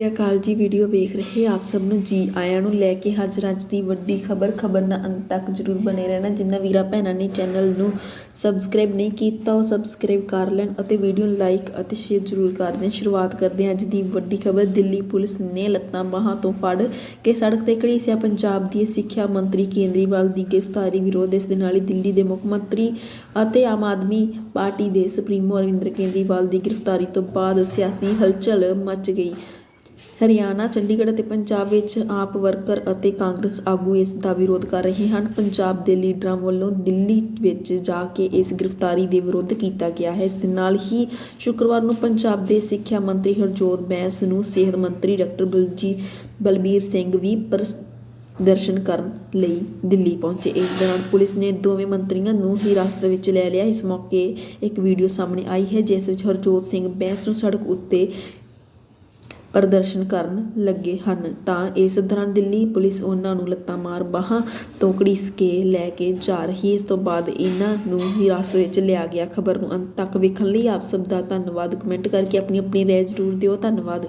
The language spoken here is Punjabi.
ਸਤਿ ਸ਼੍ਰੀ ਅਕਾਲ ਜੀ, ਵੀਡੀਓ ਵੇਖ ਰਹੇ ਆਪ ਸਭ ਨੂੰ ਜੀ ਆਇਆਂ ਨੂੰ ਲੈ ਕੇ ਹਾਜ਼ਰ ਅੱਜ ਦੀ ਵੱਡੀ ਖਬਰ। ਖਬਰ ਨਾਲ ਅੰਤ ਤੱਕ ਜਰੂਰ ਬਣੇ ਰਹਿਣਾ। ਜਿੰਨਾ ਵੀਰਾ ਭੈਣਾਂ ਨੇ ਚੈਨਲ ਨੂੰ ਸਬਸਕ੍ਰਾਈਬ ਨਹੀਂ ਕੀਤਾ, ਉਹ ਸਬਸਕ੍ਰਾਈਬ ਕਰ ਲੈਣ ਅਤੇ ਵੀਡੀਓ ਨੂੰ ਲਾਈਕ ਅਤੇ ਸ਼ੇਅਰ ਜਰੂਰ ਕਰ ਦੇਣ। ਸ਼ੁਰੂਆਤ ਕਰਦੇ ਹਾਂ ਅੱਜ ਦੀ ਵੱਡੀ ਖਬਰ। ਦਿੱਲੀ ਪੁਲਿਸ ਨੇ ਲੱਤਾਂ ਬਾਹਾਂ ਤੋਂ ਫੜ ਕੇ ਸੜਕ ਤੇ ਘੜੀਸਿਆ ਪੰਜਾਬ ਦੀ ਸਿੱਖਿਆ ਮੰਤਰੀ ਕੇਂਦਰੀਵਾਲ ਦੀ ਗ੍ਰਿਫਤਾਰੀ ਵਿਰੋਧ। ਇਸ ਦੇ ਨਾਲ ਹੀ ਦਿੱਲੀ ਦੇ ਮੁੱਖ ਮੰਤਰੀ ਅਤੇ ਆਮ ਆਦਮੀ ਪਾਰਟੀ ਦੇ ਸੁਪਰੀਮੋ ਅਰਵਿੰਦਰ ਕੇਂਦਰੀਵਾਲ ਦੀ ਗ੍ਰਿਫਤਾਰੀ ਤੋਂ ਬਾਅਦ ਸਿਆਸੀ ਹਲਚਲ ਮਚ ਗਈ। ਹਰਿਆਣਾ, ਚੰਡੀਗੜ੍ਹ ਅਤੇ ਪੰਜਾਬ ਵਿੱਚ ਆਪ ਵਰਕਰ ਅਤੇ ਕਾਂਗਰਸ ਆਗੂ ਇਸ ਦਾ ਵਿਰੋਧ ਕਰ ਰਹੇ ਹਨ। ਪੰਜਾਬ ਦੇ ਲੀਡਰਾਂ ਵੱਲੋਂ ਦਿੱਲੀ ਵਿੱਚ ਜਾ ਕੇ ਇਸ ਗ੍ਰਿਫਤਾਰੀ ਦੇ ਵਿਰੋਧ ਕੀਤਾ ਗਿਆ ਹੈ। ਇਸ ਦੇ ਨਾਲ ਹੀ ਸ਼ੁੱਕਰਵਾਰ ਨੂੰ ਪੰਜਾਬ ਦੇ ਸਿੱਖਿਆ ਮੰਤਰੀ ਹਰਜੋਤ ਬੈਂਸ ਨੂੰ ਸਿਹਤ ਮੰਤਰੀ ਡਾਕਟਰ ਬਲਜੀ ਬਲਬੀਰ ਸਿੰਘ ਵੀ ਪਰ ਦਰਸ਼ਨ ਕਰਨ ਲਈ ਦਿੱਲੀ ਪਹੁੰਚੇ। ਇਸ ਦੌਰਾਨ ਪੁਲਿਸ ਨੇ ਦੋਵੇਂ ਮੰਤਰੀਆਂ ਨੂੰ ਹਿਰਾਸਤ ਵਿੱਚ ਲੈ ਲਿਆ। ਇਸ ਮੌਕੇ ਇੱਕ ਵੀਡੀਓ ਸਾਹਮਣੇ ਆਈ ਹੈ, ਜਿਸ ਵਿੱਚ ਹਰਜੋਤ ਸਿੰਘ ਬੈਂਸ ਨੂੰ ਸੜਕ ਉੱਤੇ ਪ੍ਰਦਰਸ਼ਨ ਕਰਨ ਲੱਗੇ ਹਨ। ਤਾਂ ਇਸ ਦੌਰਾਨ ਦਿੱਲੀ ਪੁਲਿਸ ਉਹਨਾਂ ਨੂੰ ਲੱਤਾਂ ਮਾਰ ਬਾਹਾਂ ਤੋਂ ਘੜੀਸ ਕੇ ਲੈ ਕੇ ਜਾ ਰਹੀ ਇਸ ਤੋਂ ਬਾਅਦ ਇਹਨਾਂ ਨੂੰ ਹਿਰਾਸਤ ਵਿੱਚ ਲਿਆ ਗਿਆ। ਖਬਰ ਨੂੰ ਅੰਤ ਤੱਕ ਵੇਖਣ ਲਈ ਆਪ ਸਭ ਦਾ ਧੰਨਵਾਦ। ਕਮੈਂਟ ਕਰਕੇ ਆਪਣੀ ਆਪਣੀ ਰਾਏ ਜ਼ਰੂਰ ਦਿਓ। ਧੰਨਵਾਦ।